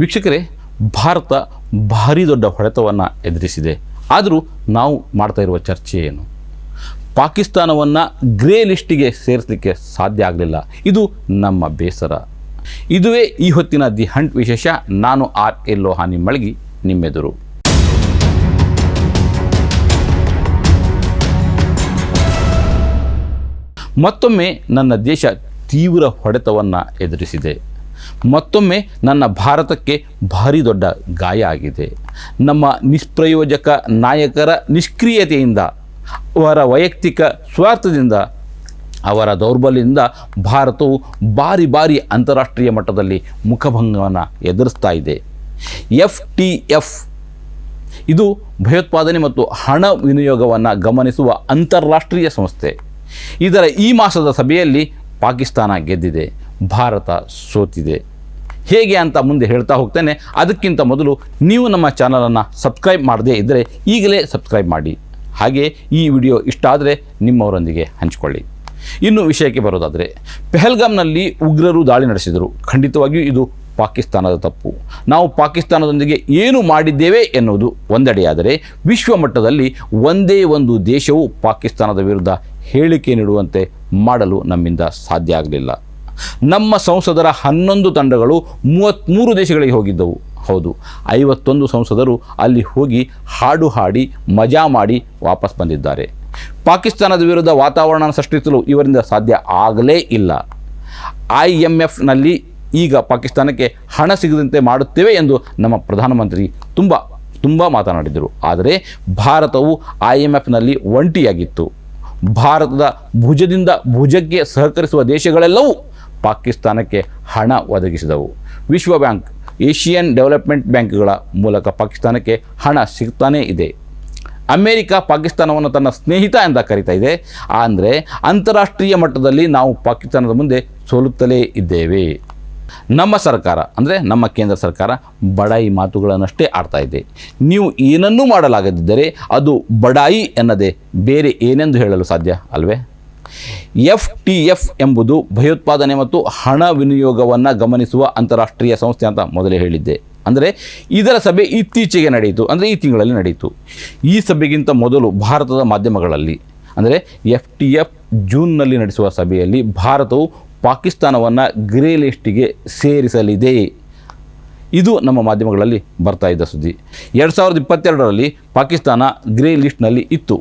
ವೀಕ್ಷಕರೇ, ಭಾರತ ಭಾರಿ ದೊಡ್ಡ ಹೊಡೆತವನ್ನು ಎದುರಿಸಿದೆ. ಆದರೂ ನಾವು ಮಾಡ್ತಾ ಇರುವ ಚರ್ಚೆ ಏನು? ಪಾಕಿಸ್ತಾನವನ್ನು ಗ್ರೇ ಲಿಸ್ಟಿಗೆ ಸೇರಿಸಲಿಕ್ಕೆ ಸಾಧ್ಯ ಆಗಲಿಲ್ಲ. ಇದು ನಮ್ಮ ಬೇಸರ. ಇದುವೇ ಈ ಹೊತ್ತಿನ ದಿ ಹಂಟ್ ವಿಶೇಷ. ನಾನು ಆರ್ ಎ ಲೋಹಾನಿ ಮಳಗಿ, ನಿಮ್ಮೆದುರು. ಮತ್ತೊಮ್ಮೆ ನನ್ನ ದೇಶ ತೀವ್ರ ಹೊಡೆತವನ್ನು ಎದುರಿಸಿದೆ. ಮತ್ತೊಮ್ಮೆ ನನ್ನ ಭಾರತಕ್ಕೆ ಭಾರಿ ದೊಡ್ಡ ಗಾಯ ಆಗಿದೆ. ನಮ್ಮ ನಿಷ್ಪ್ರಯೋಜಕ ನಾಯಕರ ನಿಷ್ಕ್ರಿಯತೆಯಿಂದ, ಅವರ ವೈಯಕ್ತಿಕ ಸ್ವಾರ್ಥದಿಂದ, ಅವರ ದೌರ್ಬಲ್ಯದಿಂದ ಭಾರತವು ಬಾರಿ ಬಾರಿ ಅಂತಾರಾಷ್ಟ್ರೀಯ ಮಟ್ಟದಲ್ಲಿ ಮುಖಭಂಗವನ್ನು ಎದುರಿಸ್ತಾ ಇದೆ. ಎಫ್ ಟಿ ಎಫ್, ಇದು ಭಯೋತ್ಪಾದನೆ ಮತ್ತು ಹಣ ವಿನಿಯೋಗವನ್ನು ಗಮನಿಸುವ ಅಂತಾರಾಷ್ಟ್ರೀಯ ಸಂಸ್ಥೆ. ಇದರ ಈ ಮಾಸದ ಸಭೆಯಲ್ಲಿ ಪಾಕಿಸ್ತಾನ ಗೆದ್ದಿದೆ. ಭಾರತ ಸೋತಿದೆ. ಹೇಗೆ ಅಂತ ಮುಂದೆ ಹೇಳ್ತಾ ಹೋಗ್ತೇನೆ. ಅದಕ್ಕಿಂತ ಮೊದಲು ನೀವು ನಮ್ಮ ಚಾನಲನ್ನು ಸಬ್ಸ್ಕ್ರೈಬ್ ಮಾಡದೇ ಇದ್ದರೆ ಈಗಲೇ ಸಬ್ಸ್ಕ್ರೈಬ್ ಮಾಡಿ. ಹಾಗೆ ಈ ವಿಡಿಯೋ ಇಷ್ಟ ಆದರೆ ನಿಮ್ಮವರೊಂದಿಗೆ ಹಂಚಿಕೊಳ್ಳಿ. ಇನ್ನು ವಿಷಯಕ್ಕೆ ಬರೋದಾದರೆ ಪೆಹಲ್ಗಾಮ್ನಲ್ಲಿ ಉಗ್ರರು ದಾಳಿ ನಡೆಸಿದರು. ಖಂಡಿತವಾಗಿಯೂ ಇದು ಪಾಕಿಸ್ತಾನದ ತಪ್ಪು. ನಾವು ಪಾಕಿಸ್ತಾನದೊಂದಿಗೆ ಏನು ಮಾಡಿದ್ದೇವೆ ಎನ್ನುವುದು ಒಂದೆಡೆಯಾದರೆ, ವಿಶ್ವ ಮಟ್ಟದಲ್ಲಿ ಒಂದೇ ಒಂದು ದೇಶವು ಪಾಕಿಸ್ತಾನದ ವಿರುದ್ಧ ಹೇಳಿಕೆ ನೀಡುವಂತೆ ಮಾಡಲು ನಮ್ಮಿಂದ ಸಾಧ್ಯ ಆಗಲಿಲ್ಲ. ನಮ್ಮ ಸಂಸದರ ಹನ್ನೊಂದು ತಂಡಗಳು ಮೂವತ್ತ್ಮೂರು ದೇಶಗಳಿಗೆ ಹೋಗಿದ್ದವು. ಹೌದು, ಐವತ್ತೊಂದು ಸಂಸದರು ಅಲ್ಲಿ ಹೋಗಿ ಹಾಡು ಹಾಡಿ, ಮಜಾ ಮಾಡಿ ವಾಪಸ್ ಬಂದಿದ್ದಾರೆ. ಪಾಕಿಸ್ತಾನದ ವಿರುದ್ಧ ವಾತಾವರಣ ಸೃಷ್ಟಿಸಲು ಇವರಿಂದ ಸಾಧ್ಯ ಆಗಲೇ ಇಲ್ಲ. ಐ ಎಂ ಎಫ್ನಲ್ಲಿ ಈಗ ಪಾಕಿಸ್ತಾನಕ್ಕೆ ಹಣ ಸಿಗದಂತೆ ಮಾಡುತ್ತೇವೆ ಎಂದು ನಮ್ಮ ಪ್ರಧಾನಮಂತ್ರಿ ತುಂಬ ತುಂಬ ಮಾತನಾಡಿದರು. ಆದರೆ ಭಾರತವು ಐ ಎಂ ಎಫ್ನಲ್ಲಿ ಒಂಟಿಯಾಗಿತ್ತು. ಭಾರತದ ಭುಜದಿಂದ ಭುಜಕ್ಕೆ ಸಹಕರಿಸುವ ದೇಶಗಳೆಲ್ಲವೂ ಪಾಕಿಸ್ತಾನಕ್ಕೆ ಹಣ ಒದಗಿಸಿದವು. ವಿಶ್ವ ಬ್ಯಾಂಕ್ ಏಷಿಯನ್ ಡೆವಲಪ್ಮೆಂಟ್ ಬ್ಯಾಂಕ್ಗಳ ಮೂಲಕ ಪಾಕಿಸ್ತಾನಕ್ಕೆ ಹಣ ಸಿಗ್ತಾನೇ ಇದೆ. ಅಮೇರಿಕ ಪಾಕಿಸ್ತಾನವನ್ನು ತನ್ನ ಸ್ನೇಹಿತ ಎಂದ ಕರೀತಾ ಇದೆ. ಅಂದರೆ ಅಂತಾರಾಷ್ಟ್ರೀಯ ಮಟ್ಟದಲ್ಲಿ ನಾವು ಪಾಕಿಸ್ತಾನದ ಮುಂದೆ ಸೋಲುತ್ತಲೇ ಇದ್ದೇವೆ. ನಮ್ಮ ಸರ್ಕಾರ, ಅಂದರೆ ನಮ್ಮ ಕೇಂದ್ರ ಸರ್ಕಾರ ಬಡಾಯಿ ಮಾತುಗಳನ್ನಷ್ಟೇ ಆಡ್ತಾ ಇದೆ. ನೀವು ಏನನ್ನೂ ಮಾಡಲಾಗದಿದ್ದರೆ ಅದು ಬಡಾಯಿ ಎನ್ನದೆ ಬೇರೆ ಏನೆಂದು ಹೇಳಲು ಸಾಧ್ಯ ಅಲ್ವೇ? ಎಫ್ ಟಿ ಎಫ್ ಎಂಬುದು ಭಯೋತ್ಪಾದನೆ ಮತ್ತು ಹಣ ವಿನಿಯೋಗವನ್ನು ಗಮನಿಸುವ ಅಂತಾರಾಷ್ಟ್ರೀಯ ಸಂಸ್ಥೆ ಅಂತ ಮೊದಲೇ ಹೇಳಿದ್ದೆ. ಅಂದರೆ ಇದರ ಸಭೆ ಇತ್ತೀಚೆಗೆ ನಡೆಯಿತು. ಅಂದರೆ ಈ ತಿಂಗಳಲ್ಲಿ ನಡೆಯಿತು. ಈ ಸಭೆಗಿಂತ ಮೊದಲು ಭಾರತದ ಮಾಧ್ಯಮಗಳಲ್ಲಿ, ಅಂದರೆ ಎಫ್ ಟಿ ಎಫ್ ಜೂನ್ನಲ್ಲಿ ನಡೆಸುವ ಸಭೆಯಲ್ಲಿ ಭಾರತವು ಪಾಕಿಸ್ತಾನವನ್ನು ಗ್ರೇ ಲಿಸ್ಟಿಗೆ ಸೇರಿಸಲಿದೆ. ಇದು ನಮ್ಮ ಮಾಧ್ಯಮಗಳಲ್ಲಿ ಬರ್ತಾ ಇದ್ದ ಸುದ್ದಿ. ಎರಡು ಸಾವಿರದ ಇಪ್ಪತ್ತೆರಡರಲ್ಲಿ ಪಾಕಿಸ್ತಾನ ಗ್ರೇ ಲಿಸ್ಟ್ನಲ್ಲಿ ಇತ್ತು.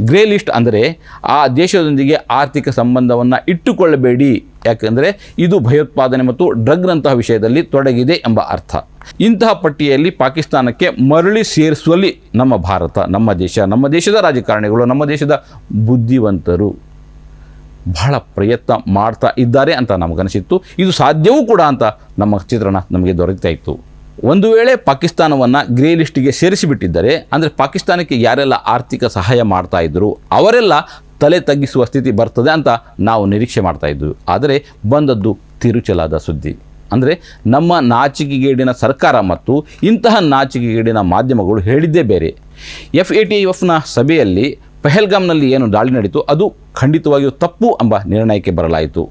ಗ್ರೇ ಲಿಸ್ಟ್ ಅಂದರೆ ಆ ದೇಶದೊಂದಿಗೆ ಆರ್ಥಿಕ ಸಂಬಂಧವನ್ನು ಇಟ್ಟುಕೊಳ್ಳಬೇಡಿ. ಯಾಕೆಂದರೆ ಇದು ಭಯೋತ್ಪಾದನೆ ಮತ್ತು ಡ್ರಗ್ನಂತಹ ವಿಷಯದಲ್ಲಿ ತೊಡಗಿದೆ ಎಂಬ ಅರ್ಥ. ಇಂತಹ ಪಟ್ಟಿಯಲ್ಲಿ ಪಾಕಿಸ್ತಾನಕ್ಕೆ ಮರಳಿ ಸೇರಿಸುವಲ್ಲಿ ನಮ್ಮ ಭಾರತ, ನಮ್ಮ ದೇಶ, ನಮ್ಮ ದೇಶದ ರಾಜಕಾರಣಿಗಳು, ನಮ್ಮ ದೇಶದ ಬುದ್ಧಿವಂತರು. ಬಹಳ ಪ್ರಯತ್ನ ಮಾಡ್ತಾ ಇದ್ದಾರೆ ಅಂತ ನಮಗನಿಸಿತ್ತು ಇದು ಸಾಧ್ಯವೂ ಕೂಡ ಅಂತ ನಮ್ಮ ಚಿತ್ರಣ ನಮಗೆ ದೊರಕ್ತಾ ಇತ್ತು ಒಂದು ವೇಳೆ ಪಾಕಿಸ್ತಾನವನ್ನು ಗ್ರೇ ಲಿಸ್ಟಿಗೆ ಸೇರಿಸಿಬಿಟ್ಟಿದ್ದರೆ, ಅಂದರೆ ಪಾಕಿಸ್ತಾನಕ್ಕೆ ಯಾರೆಲ್ಲ ಆರ್ಥಿಕ ಸಹಾಯ ಮಾಡ್ತಾ ಇದ್ದರು ಅವರೆಲ್ಲ ತಲೆ ತಗ್ಗಿಸುವ ಸ್ಥಿತಿ ಬರ್ತದೆ ಅಂತ ನಾವು ನಿರೀಕ್ಷೆ ಮಾಡ್ತಾ ಆದರೆ ಬಂದದ್ದು ತಿರುಚಲಾದ ಸುದ್ದಿ. ಅಂದರೆ ನಮ್ಮ ನಾಚಿಕೆಗೇಡಿನ ಸರ್ಕಾರ ಮತ್ತು ಇಂತಹ ನಾಚಿಕೆಗೇಡಿನ ಮಾಧ್ಯಮಗಳು ಹೇಳಿದ್ದೇ ಬೇರೆ. ಎಫ್ ಎ ಟಿ ಎಫ್ನ ಸಭೆಯಲ್ಲಿ ಪೆಹಲ್ಗಾಮ್ನಲ್ಲಿ ಏನು ದಾಳಿ ನಡೆಯಿತು ಅದು ಖಂಡಿತವಾಗಿಯೂ ತಪ್ಪು ಎಂಬ ನಿರ್ಣಯಕ್ಕೆ ಬರಲಾಯಿತು.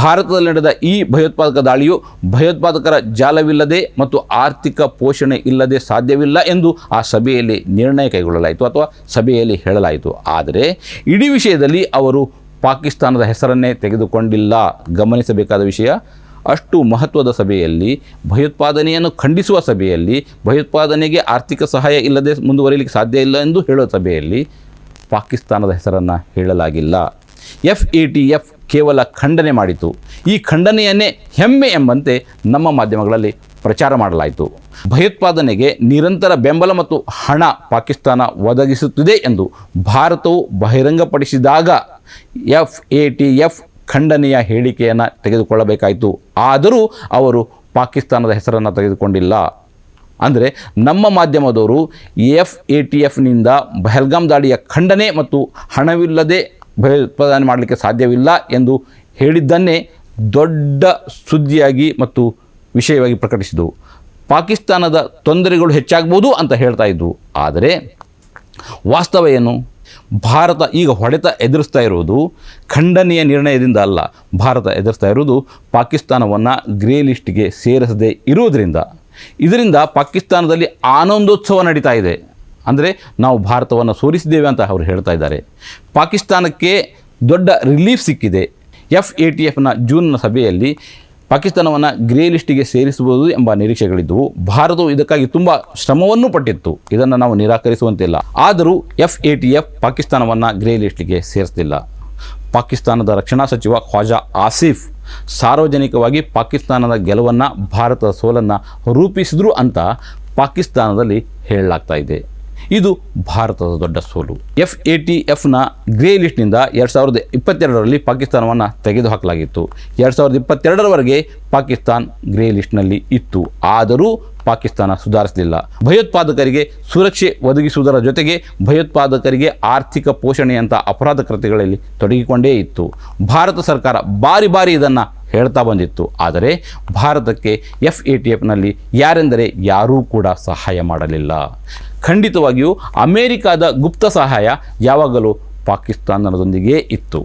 ಭಾರತದಲ್ಲಿ ನಡೆದ ಈ ಭಯೋತ್ಪಾದಕ ದಾಳಿಯು ಭಯೋತ್ಪಾದಕರ ಜಾಲವಿಲ್ಲದೆ ಮತ್ತು ಆರ್ಥಿಕ ಪೋಷಣೆ ಇಲ್ಲದೆ ಸಾಧ್ಯವಿಲ್ಲ ಎಂದು ಆ ಸಭೆಯಲ್ಲಿ ನಿರ್ಣಯ ಕೈಗೊಳ್ಳಲಾಯಿತು ಅಥವಾ ಸಭೆಯಲ್ಲಿ ಹೇಳಲಾಯಿತು. ಆದರೆ ಇಡೀ ವಿಷಯದಲ್ಲಿ ಅವರು ಪಾಕಿಸ್ತಾನದ ಹೆಸರನ್ನೇ ತೆಗೆದುಕೊಂಡಿಲ್ಲ. ಗಮನಿಸಬೇಕಾದ ವಿಷಯ, ಅಷ್ಟು ಮಹತ್ವದ ಸಭೆಯಲ್ಲಿ, ಭಯೋತ್ಪಾದನೆಯನ್ನು ಖಂಡಿಸುವ ಸಭೆಯಲ್ಲಿ, ಭಯೋತ್ಪಾದನೆಗೆ ಆರ್ಥಿಕ ಸಹಾಯ ಇಲ್ಲದೆ ಮುಂದುವರಿಯಲಿಕ್ಕೆ ಸಾಧ್ಯ ಇಲ್ಲ ಎಂದು ಹೇಳೋ ಸಭೆಯಲ್ಲಿ ಪಾಕಿಸ್ತಾನದ ಹೆಸರನ್ನು ಹೇಳಲಾಗಿಲ್ಲ. ಎಫ್ ಎ ಟಿ ಎಫ್ ಕೇವಲ ಖಂಡನೆ ಮಾಡಿತು. ಈ ಖಂಡನೆಯನ್ನೇ ಹೆಮ್ಮೆ ಎಂಬಂತೆ ನಮ್ಮ ಮಾಧ್ಯಮಗಳಲ್ಲಿ ಪ್ರಚಾರ ಮಾಡಲಾಯಿತು. ಭಯೋತ್ಪಾದನೆಗೆ ನಿರಂತರ ಬೆಂಬಲ ಮತ್ತು ಹಣ ಪಾಕಿಸ್ತಾನ ಒದಗಿಸುತ್ತಿದೆ ಎಂದು ಭಾರತವು ಬಹಿರಂಗಪಡಿಸಿದಾಗ ಎಫ್ ಎ ಟಿ ಎಫ್ ಖಂಡನೆಯ ಹೇಳಿಕೆಯನ್ನು ತೆಗೆದುಕೊಳ್ಳಬೇಕಾಯಿತು. ಆದರೂ ಅವರು ಪಾಕಿಸ್ತಾನದ ಹೆಸರನ್ನು ತೆಗೆದುಕೊಂಡಿಲ್ಲ. ಅಂದರೆ ನಮ್ಮ ಮಾಧ್ಯಮದವರು ಎಫ್ ಎ ಟಿ ಎಫ್ನಿಂದ ಬಹಲ್ಗಾಮ್ ದಾಳಿಯ ಖಂಡನೆ ಮತ್ತು ಹಣವಿಲ್ಲದೆ ಭಯೋತ್ಪಾದನೆ ಮಾಡಲಿಕ್ಕೆ ಸಾಧ್ಯವಿಲ್ಲ ಎಂದು ಹೇಳಿದ್ದನ್ನೇ ದೊಡ್ಡ ಸುದ್ದಿಯಾಗಿ ಮತ್ತು ವಿಷಯವಾಗಿ ಪ್ರಕಟಿಸಿದವು. ಪಾಕಿಸ್ತಾನದ ತೊಂದರೆಗಳು ಹೆಚ್ಚಾಗ್ಬೋದು ಅಂತ ಹೇಳ್ತಾ ಇದ್ದವು ಆದರೆ ವಾಸ್ತವ ಏನು? ಭಾರತ ಈಗ ಹೊಡೆತ ಎದುರಿಸ್ತಾ ಇರುವುದು ಖಂಡನೀಯ ನಿರ್ಣಯದಿಂದ ಅಲ್ಲ. ಭಾರತ ಎದುರಿಸ್ತಾ ಇರುವುದು ಪಾಕಿಸ್ತಾನವನ್ನು ಗ್ರೇ ಲಿಸ್ಟ್ಗೆ ಸೇರಿಸದೇ ಇರುವುದರಿಂದ. ಇದರಿಂದ ಪಾಕಿಸ್ತಾನದಲ್ಲಿ ಆನಂದೋತ್ಸವ ನಡೀತಾ ಇದೆ. ಅಂದರೆ ನಾವು ಭಾರತವನ್ನು ಸೋಲಿಸಿದ್ದೇವೆ ಅಂತ ಅವರು ಹೇಳ್ತಾ ಇದ್ದಾರೆ. ಪಾಕಿಸ್ತಾನಕ್ಕೆ ದೊಡ್ಡ ರಿಲೀಫ್ ಸಿಕ್ಕಿದೆ. ಎಫ್ ಎ ಟಿ ಎಫ್ನ ಜೂನ್ನ ಸಭೆಯಲ್ಲಿ ಪಾಕಿಸ್ತಾನವನ್ನು ಗ್ರೇ ಲಿಸ್ಟಿಗೆ ಸೇರಿಸಬಹುದು ಎಂಬ ನಿರೀಕ್ಷೆಗಳಿದ್ದವು. ಭಾರತವು ಇದಕ್ಕಾಗಿ ತುಂಬ ಶ್ರಮವನ್ನು ಪಟ್ಟಿತ್ತು. ಇದನ್ನು ನಾವು ನಿರಾಕರಿಸುವಂತಿಲ್ಲ. ಆದರೂ ಎಫ್ ಎ ಟಿ ಎಫ್ ಪಾಕಿಸ್ತಾನವನ್ನು ಗ್ರೇ ಲಿಸ್ಟಿಗೆ ಸೇರಿಸಲಿಲ್ಲ. ಪಾಕಿಸ್ತಾನದ ರಕ್ಷಣಾ ಸಚಿವ ಖ್ವಾಜಾ ಆಸಿಫ್ ಸಾರ್ವಜನಿಕವಾಗಿ ಪಾಕಿಸ್ತಾನದ ಗೆಲುವನ್ನು ಭಾರತದ ಸೋಲನ್ನು ರೂಪಿಸಿದ್ರು ಅಂತ ಪಾಕಿಸ್ತಾನದಲ್ಲಿ ಹೇಳಲಾಗ್ತಾ ಇದೆ. ಇದು ಭಾರತದ ದೊಡ್ಡ ಸೋಲು. ಎಫ್ ಎ ಟಿ ಎಫ್ನ ಗ್ರೇ ಲಿಸ್ಟ್ನಿಂದ ಎರಡು ಸಾವಿರದ ಇಪ್ಪತ್ತೆರಡರಲ್ಲಿ ಪಾಕಿಸ್ತಾನವನ್ನು ತೆಗೆದುಹಾಕಲಾಗಿತ್ತು. ಎರಡು ಸಾವಿರದ ಇಪ್ಪತ್ತೆರಡರವರೆಗೆ ಪಾಕಿಸ್ತಾನ್ ಗ್ರೇ ಲಿಸ್ಟ್ನಲ್ಲಿ ಇತ್ತು. ಆದರೂ ಪಾಕಿಸ್ತಾನ ಸುಧಾರಿಸಲಿಲ್ಲ. ಭಯೋತ್ಪಾದಕರಿಗೆ ಸುರಕ್ಷೆ ಒದಗಿಸುವುದರ ಜೊತೆಗೆ ಭಯೋತ್ಪಾದಕರಿಗೆ ಆರ್ಥಿಕ ಪೋಷಣೆಯಂಥ ಅಪರಾಧ ಕೃತ್ಯಗಳಲ್ಲಿ ತೊಡಗಿಕೊಂಡೇ ಇತ್ತು. ಭಾರತ ಸರ್ಕಾರ ಬಾರಿ ಬಾರಿ ಇದನ್ನು ಹೇಳ್ತಾ ಬಂದಿತ್ತು. ಆದರೆ ಭಾರತಕ್ಕೆ ಎಫ್ ಎ ಟಿ ಎಫ್ನಲ್ಲಿ ಯಾರೆಂದರೆ ಯಾರೂ ಕೂಡ ಸಹಾಯ ಮಾಡಲಿಲ್ಲ. ಖಂಡಿತವಾಗಿಯೂ ಅಮೇರಿಕಾದ ಗುಪ್ತ ಸಹಾಯ ಯಾವಾಗಲೂ ಪಾಕಿಸ್ತಾನದೊಂದಿಗೆ ಇತ್ತು.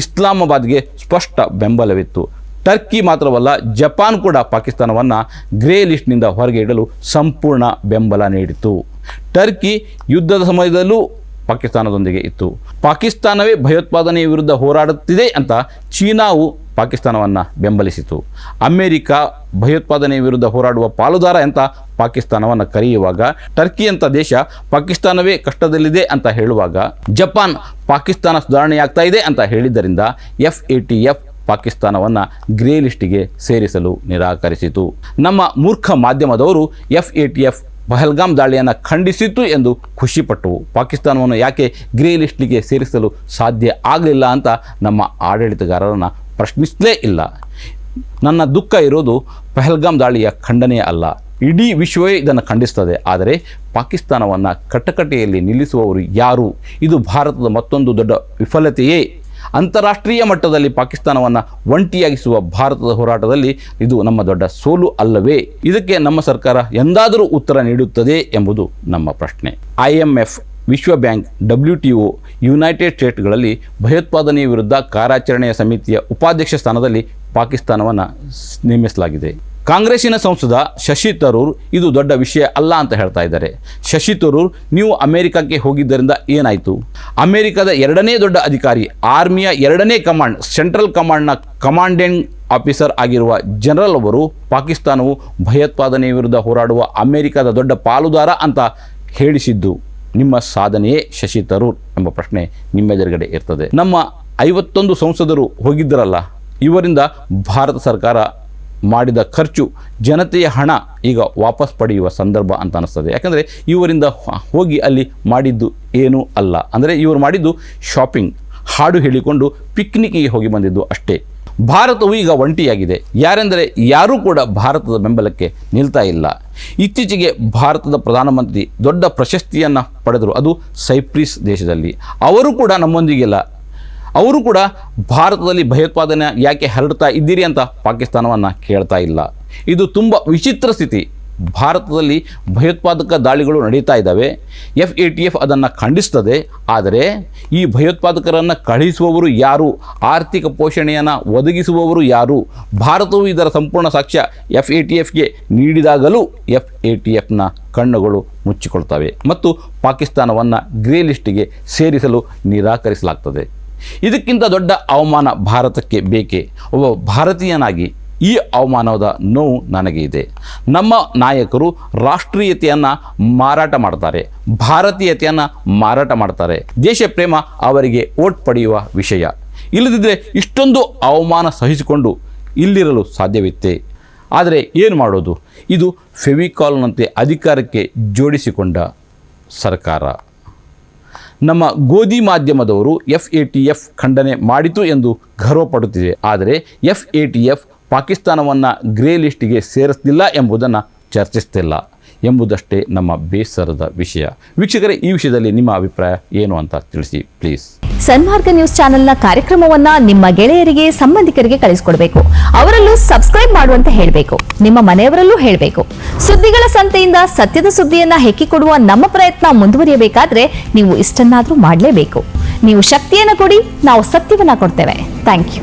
ಇಸ್ಲಾಮಾಬಾದ್ಗೆ ಸ್ಪಷ್ಟ ಬೆಂಬಲವಿತ್ತು. ಟರ್ಕಿ ಮಾತ್ರವಲ್ಲ, ಜಪಾನ್ ಕೂಡ ಪಾಕಿಸ್ತಾನವನ್ನು ಗ್ರೇ ಲಿಸ್ಟ್ನಿಂದ ಹೊರಗೆ ಇಡಲು ಸಂಪೂರ್ಣ ಬೆಂಬಲ ನೀಡಿತು ಟರ್ಕಿ ಯುದ್ಧದ ಸಮಯದಲ್ಲೂ ಪಾಕಿಸ್ತಾನದೊಂದಿಗೆ ಇತ್ತು. ಪಾಕಿಸ್ತಾನವೇ ಭಯೋತ್ಪಾದನೆಯ ವಿರುದ್ಧ ಹೋರಾಡುತ್ತಿದೆ ಅಂತ ಚೀನಾವು ಪಾಕಿಸ್ತಾನವನ್ನು ಬೆಂಬಲಿಸಿತು. ಅಮೆರಿಕ ಭಯೋತ್ಪಾದನೆಯ ವಿರುದ್ಧ ಹೋರಾಡುವ ಪಾಲುದಾರ ಅಂತ ಪಾಕಿಸ್ತಾನವನ್ನು ಕರೆಯುವಾಗ ಟರ್ಕಿ ಅಂತ ದೇಶ ಪಾಕಿಸ್ತಾನವೇ ಕಷ್ಟದಲ್ಲಿದೆ ಅಂತ ಹೇಳುವಾಗ, ಜಪಾನ್ ಪಾಕಿಸ್ತಾನ ಸುಧಾರಣೆಯಾಗ್ತಾ ಇದೆ ಅಂತ ಹೇಳಿದ್ದರಿಂದ ಎಫ್ ಎ ಟಿ ಎಫ್ ಪಾಕಿಸ್ತಾನವನ್ನು ಗ್ರೇ ಲಿಸ್ಟಿಗೆ ಸೇರಿಸಲು ನಿರಾಕರಿಸಿತು. ನಮ್ಮ ಮೂರ್ಖ ಮಾಧ್ಯಮದವರು F A T F Pahalgam ದಾಳಿಯನ್ನು ಖಂಡಿಸಿತು ಎಂದು ಖುಷಿಪಟ್ಟವು ಪಾಕಿಸ್ತಾನವನ್ನು ಯಾಕೆ ಗ್ರೇ ಲಿಸ್ಟ್ಗೆ ಸೇರಿಸಲು ಸಾಧ್ಯ ಆಗಲಿಲ್ಲ ಅಂತ ನಮ್ಮ ಆಡಳಿತಗಾರರನ್ನು ಪ್ರಶ್ನಿಸಲೇ ಇಲ್ಲ. ನನ್ನ ದುಃಖ ಇರೋದು ಪಹಲ್ಗಾಮ್ ದಾಳಿಯ ಖಂಡನೆ ಅಲ್ಲ. ಇಡೀ ವಿಶ್ವವೇ ಇದನ್ನು ಖಂಡಿಸ್ತದೆ. ಆದರೆ ಪಾಕಿಸ್ತಾನವನ್ನು ಕಟಕಟೆಯಲ್ಲಿ ನಿಲ್ಲಿಸುವವರು ಯಾರು? ಇದು ಭಾರತದ ಮತ್ತೊಂದು ದೊಡ್ಡ ವಿಫಲತೆಯೇ? ಅಂತಾರಾಷ್ಟ್ರೀಯ ಮಟ್ಟದಲ್ಲಿ ಪಾಕಿಸ್ತಾನವನ್ನು ಒಂಟಿಯಾಗಿಸುವ ಭಾರತದ ಹೋರಾಟದಲ್ಲಿ ಇದು ನಮ್ಮ ದೊಡ್ಡ ಸೋಲು ಅಲ್ಲವೇ? ಇದಕ್ಕೆ ನಮ್ಮ ಸರ್ಕಾರ ಎಂದಾದರೂ ಉತ್ತರ ನೀಡುತ್ತದೆ ಎಂಬುದು ನಮ್ಮ ಪ್ರಶ್ನೆ. ಐ ಎಂ ಎಫ್, ವಿಶ್ವ bank, W T O, united ಸ್ಟೇಟ್ಗಳಲ್ಲಿ ಭಯೋತ್ಪಾದನೆಯ ವಿರುದ್ಧ ಕಾರ್ಯಾಚರಣೆಯ ಸಮಿತಿಯ ಉಪಾಧ್ಯಕ್ಷ ಸ್ಥಾನದಲ್ಲಿ ಪಾಕಿಸ್ತಾನವನ್ನು ನೇಮಿಸಲಾಗಿದೆ. ಕಾಂಗ್ರೆಸ್ಸಿನ ಸಂಸದ ಶಶಿ ತರೂರ್ ಇದು ದೊಡ್ಡ ವಿಷಯ ಅಲ್ಲ ಅಂತ ಹೇಳ್ತಾ ಇದ್ದಾರೆ. ಶಶಿ ತರೂರ್, ನೀವು ಅಮೆರಿಕಕ್ಕೆ ಹೋಗಿದ್ದರಿಂದ ಏನಾಯಿತು? ಅಮೆರಿಕದ ಎರಡನೇ ದೊಡ್ಡ ಅಧಿಕಾರಿ, ಆರ್ಮಿಯ ಎರಡನೇ ಕಮಾಂಡ್, ಸೆಂಟ್ರಲ್ ಕಮಾಂಡ್ನ ಕಮಾಂಡೆಂಟ್ ಆಫೀಸರ್ ಆಗಿರುವ ಜನರಲ್ ಅವರು ಪಾಕಿಸ್ತಾನವು ಭಯೋತ್ಪಾದನೆಯ ವಿರುದ್ಧ ಹೋರಾಡುವ ಅಮೆರಿಕದ ದೊಡ್ಡ ಪಾಲುದಾರ ಅಂತ ಹೇಳಿಸಿದ್ದು. ನಿಮ್ಮ ಸಾಧನೆಯೇ ಶಶಿ ತರೂರ್ ಎಂಬ ಪ್ರಶ್ನೆ ನಿಮ್ಮೆದುರುಗಡೆ ಇರ್ತದೆ. ನಮ್ಮ ಐವತ್ತೊಂದು ಸಂಸದರು ಹೋಗಿದ್ದರಲ್ಲ, ಇವರಿಂದ ಭಾರತ ಸರ್ಕಾರ ಮಾಡಿದ ಖರ್ಚು ಜನತೆಯ ಹಣ ಈಗ ವಾಪಸ್ ಪಡೆಯುವ ಸಂದರ್ಭ ಅಂತ ಅನ್ನಿಸ್ತದೆ ಯಾಕಂದರೆ ಇವರಿಂದ ಹೋಗಿ ಅಲ್ಲಿ ಮಾಡಿದ್ದು ಏನೂ ಅಲ್ಲ. ಅಂದರೆ ಇವರು ಮಾಡಿದ್ದು ಶಾಪಿಂಗ್ ಹಾಡು ಹೇಳಿಕೊಂಡು ಪಿಕ್ನಿಕ್ಕಿಗೆ ಹೋಗಿ ಬಂದಿದ್ದು ಅಷ್ಟೇ. ಭಾರತವು ಈಗ ಒಂಟಿಯಾಗಿದೆ. ಯಾರೆಂದರೆ ಯಾರೂ ಕೂಡ ಭಾರತದ ಬೆಂಬಲಕ್ಕೆ ನಿಲ್ತಾ ಇಲ್ಲ. ಇತ್ತೀಚೆಗೆ ಭಾರತದ ಪ್ರಧಾನಮಂತ್ರಿ ದೊಡ್ಡ ಪ್ರಶಸ್ತಿಯನ್ನು ಪಡೆದರು ಅದು ಸೈಪ್ರಿಸ್ ದೇಶದಲ್ಲಿ. ಅವರು ಕೂಡ ನಮ್ಮೊಂದಿಗಿಲ್ಲ ಅವರು ಕೂಡ ಭಾರತದಲ್ಲಿ ಭಯೋತ್ಪಾದನೆ ಯಾಕೆ ಹರಡ್ತಾ ಇದ್ದೀರಿ ಅಂತ ಪಾಕಿಸ್ತಾನವನ್ನು ಕೇಳ್ತಾ ಇಲ್ಲ. ಇದು ತುಂಬ ವಿಚಿತ್ರ ಸ್ಥಿತಿ. ಭಾರತದಲ್ಲಿ ಭಯೋತ್ಪಾದಕ ದಾಳಿಗಳು ನಡೀತಾ ಇದ್ದಾವೆ. ಎಫ್ ಎ ಟಿ ಎಫ್ ಅದನ್ನು ಖಂಡಿಸ್ತದೆ. ಆದರೆ ಈ ಭಯೋತ್ಪಾದಕರನ್ನು ಕಳುಹಿಸುವವರು ಯಾರು? ಆರ್ಥಿಕ ಪೋಷಣೆಯನ್ನು ಒದಗಿಸುವವರು ಯಾರು? ಭಾರತವು ಇದರ ಸಂಪೂರ್ಣ ಸಾಕ್ಷ್ಯ ಎಫ್ ಎ ಟಿ ಎಫ್ಗೆ ನೀಡಿದಾಗಲೂ ಎಫ್ ಎ ಟಿ ಎಫ್ನ ಕಣ್ಣುಗಳು ಮುಚ್ಚಿಕೊಳ್ತವೆ. ಮತ್ತು ಪಾಕಿಸ್ತಾನವನ್ನು ಗ್ರೇ ಲಿಸ್ಟಿಗೆ ಸೇರಿಸಲು ನಿರಾಕರಿಸಲಾಗ್ತದೆ. ಇದಕ್ಕಿಂತ ದೊಡ್ಡ ಅವಮಾನ ಭಾರತಕ್ಕೆ ಬೇಕೇ? ಒಬ್ಬ ಭಾರತೀಯನಾಗಿ ಈ ಅವಮಾನದ ನೋವು ನನಗೆ ಇದೆ. ನಮ್ಮ ನಾಯಕರು ರಾಷ್ಟ್ರೀಯತೆಯನ್ನು ಮಾರಾಟ ಮಾಡ್ತಾರೆ, ಭಾರತೀಯತೆಯನ್ನು ಮಾರಾಟ ಮಾಡ್ತಾರೆ. ದೇಶ ಪ್ರೇಮ ಅವರಿಗೆ ಓಟ್ ಪಡೆಯುವ ವಿಷಯ. ಇಲ್ಲದಿದ್ದರೆ ಇಷ್ಟೊಂದು ಅವಮಾನ ಸಹಿಸಿಕೊಂಡು ಇಲ್ಲಿರಲು ಸಾಧ್ಯವಿತ್ತೆ. ಆದರೆ ಏನು ಮಾಡೋದು? ಇದು ಫೆವಿಕಾಲ್ನಂತೆ ಅಧಿಕಾರಕ್ಕೆ ಜೋಡಿಸಿಕೊಂಡ ಸರ್ಕಾರ. ನಮ್ಮ ಗೋಧಿ ಮಾಧ್ಯಮದವರು ಎಫ್ ಎ ಟಿ ಎಫ್ ಖಂಡನೆ ಮಾಡಿತು ಎಂದು ಗರ್ವಪಡುತ್ತಿದೆ ಆದರೆ ಎಫ್ ಎ ಟಿ ಎಫ್ ಪಾಕಿಸ್ತಾನವನ್ನು ಗ್ರೇ ಲಿಸ್ಟಿಗೆ ಸೇರಿಸ್ತಿಲ್ಲ ಎಂಬುದನ್ನು ಚರ್ಚಿಸ್ತಿಲ್ಲ. ಎಂಬುದಷ್ಟೇ ನಮ್ಮ ಬೇಸರದ ವಿಷಯ. ವೀಕ್ಷಕರೇ, ಈ ವಿಷಯದಲ್ಲಿ ನಿಮ್ಮ ಅಭಿಪ್ರಾಯ ಏನು ಅಂತ ತಿಳಿಸಿ ಪ್ಲೀಸ್ ಸನ್ಮಾರ್ಗ ನ್ಯೂಸ್ ಚಾನೆಲ್ನ ಕಾರ್ಯಕ್ರಮವನ್ನ ನಿಮ್ಮ ಗೆಳೆಯರಿಗೆ, ಸಂಬಂಧಿಕರಿಗೆ ಕಳಿಸಿಕೊಡಬೇಕು. ಅವರಲ್ಲೂ ಸಬ್ಸ್ಕ್ರೈಬ್ ಮಾಡುವಂತೆ ಹೇಳಬೇಕು. ನಿಮ್ಮ ಮನೆಯವರಲ್ಲೂ ಹೇಳಬೇಕು. ಸುದ್ದಿಗಳ ಸಂತೆಯಿಂದ ಸತ್ಯದ ಸುದ್ದಿಯನ್ನ ಹೆಕ್ಕಿಕೊಡುವ ನಮ್ಮ ಪ್ರಯತ್ನ ಮುಂದುವರಿಯಬೇಕಾದ್ರೆ ನೀವು ಇಷ್ಟನ್ನಾದ್ರೂ ಮಾಡಲೇಬೇಕು. ನೀವು ಶಕ್ತಿಯನ್ನು ಕೊಡಿ, ನಾವು ಸತ್ಯವನ್ನ ಕೊಡ್ತೇವೆ. Thank you